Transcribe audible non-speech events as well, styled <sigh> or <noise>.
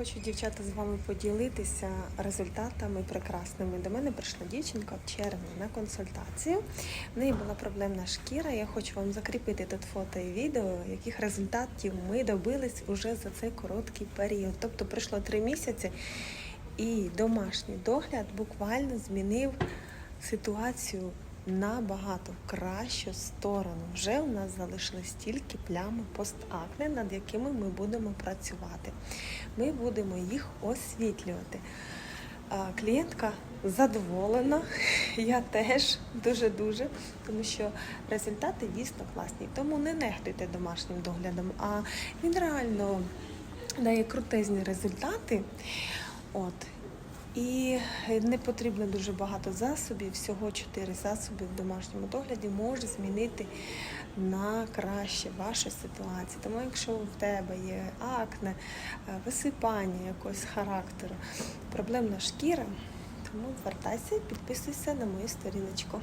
хочу, дівчата, з вами поділитися результатами прекрасними. До мене прийшла дівчинка в червні на консультацію. В неї була проблемна шкіра. Я хочу вам закріпити тут фото і відео, яких результатів ми добились уже за цей короткий період. Тобто пройшло три місяці, і домашній догляд буквально змінив ситуацію набагато кращу сторону. Вже у нас залишились тільки плями постакне, над якими ми будемо працювати. Ми будемо їх освітлювати. Клієнтка задоволена, <laughs> я теж дуже-дуже, тому що результати дійсно класні. Тому не нехтуйте домашнім доглядом, а він реально дає крутезні результати. От. І не потрібно дуже багато засобів. Всього 4 засоби в домашньому догляді може змінити на краще вашу ситуацію. Тому якщо в тебе є акне, е, висипання якогось характеру, проблемна шкіра, тому звертайся і підписуйся на мою сторіночку.